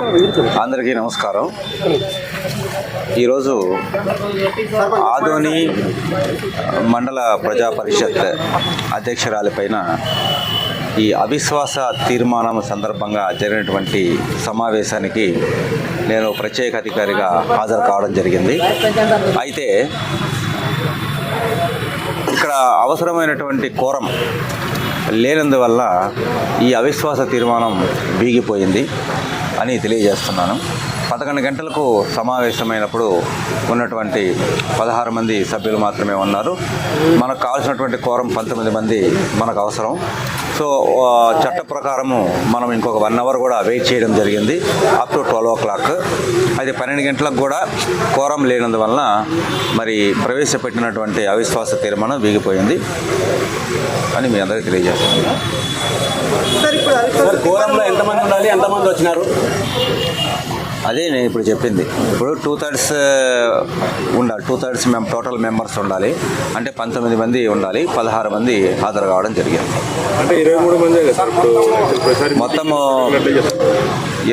అందరికీ నమస్కారం. ఈరోజు ఆదోని మండల ప్రజా పరిషత్ అధ్యక్షురాలిపైన ఈ అవిశ్వాస తీర్మానం సందర్భంగా జరిగినటువంటి సమావేశానికి నేను ప్రత్యేక అధికారిగా హాజరు కావడం జరిగింది. అయితే ఇక్కడ అవసరమైనటువంటి కోరం లేనందువల్ల ఈ అవిశ్వాస తీర్మానం బీగిపోయింది. అని తెలియజేస్తున్నాను. పదకొండు గంటలకు సమావేశమైనప్పుడు ఉన్నటువంటి పదహారు మంది సభ్యులు మాత్రమే ఉన్నారు. మనకు కావాల్సినటువంటి కోరం పంతొమ్మిది మంది మనకు అవసరం. సో చట్ట ప్రకారము మనం ఇంకొక వన్ అవర్ కూడా వెయిట్ చేయడం జరిగింది. Up to twelve o'clock. అది పన్నెండు గంటలకు కూడా కోరం లేనందువలన మరి ప్రవేశపెట్టినటువంటి అవిశ్వాస తీర్మానం వీగిపోయింది అని మీ అందరికీ తెలియజేస్తున్నాను. ఎంతమంది వచ్చినారు? అదే నేను ఇప్పుడు చెప్పింది. ఇప్పుడు టూ థర్డ్స్ ఉండాలి. టూ థర్డ్స్ మేము టోటల్ మెంబర్స్ ఉండాలి. అంటే పంతొమ్మిది మంది ఉండాలి. పదహారు మంది హాజరు కావడం జరిగింది. అంటే ఇరవై మూడు మంది మొత్తము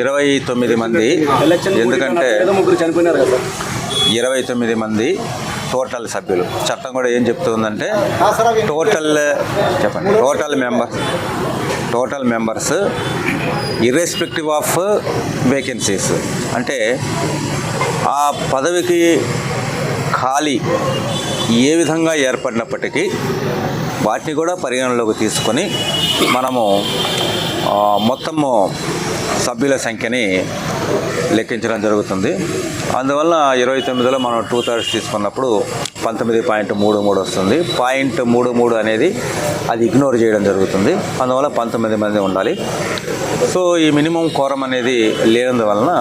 ఇరవై తొమ్మిది మంది. ఎందుకంటే ఇరవై తొమ్మిది మంది టోటల్ సభ్యులు. చట్టం కూడా ఏం చెప్తుందంటే టోటల్ చెప్పండి. Total member. Total members irrespective of vacancies. అంటే ఆ పదవికి ఖాళీ ఏ విధంగా ఏర్పడినప్పటికీ వాటిని కూడా పరిగణలోకి తీసుకొని మనము మొత్తము సభ్యుల సంఖ్యని లెక్కించడం జరుగుతుంది. అందువల్ల ఇరవై తొమ్మిదిలో మనం టూ థర్డ్స్ తీసుకున్నప్పుడు పంతొమ్మిది పాయింట్ మూడు మూడు వస్తుంది. పాయింట్ మూడు మూడు అనేది అది ఇగ్నోర్ చేయడం జరుగుతుంది. అందువల్ల పంతొమ్మిది మంది ఉండాలి. సో ఈ మినిమం కోరం అనేది లేనందువలన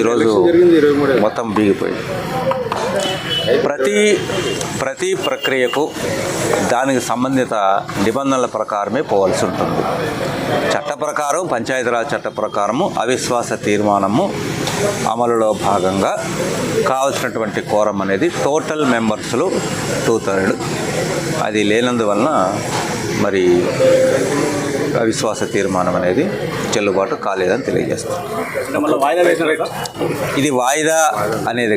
ఈరోజు మొత్తం బీగిపోయింది. ప్రతి ప్రతి ప్రక్రియకు దానికి సంబంధిత నిబంధనల ప్రకారమే పోవాల్సి ఉంటుంది. చట్ట ప్రకారం పంచాయతీరాజ్ చట్ట ప్రకారము అవిశ్వాస తీర్మానము అమలులో భాగంగా కావలసినటువంటి కోరం అనేది టోటల్ మెంబర్స్లో టూ థర్డ్ అది లేనందువలన మరి అవిశ్వాస తీర్మానం అనేది చెల్లుబాటు కాలేదని తెలియజేస్తాం. ఇది వాయిదా అనేది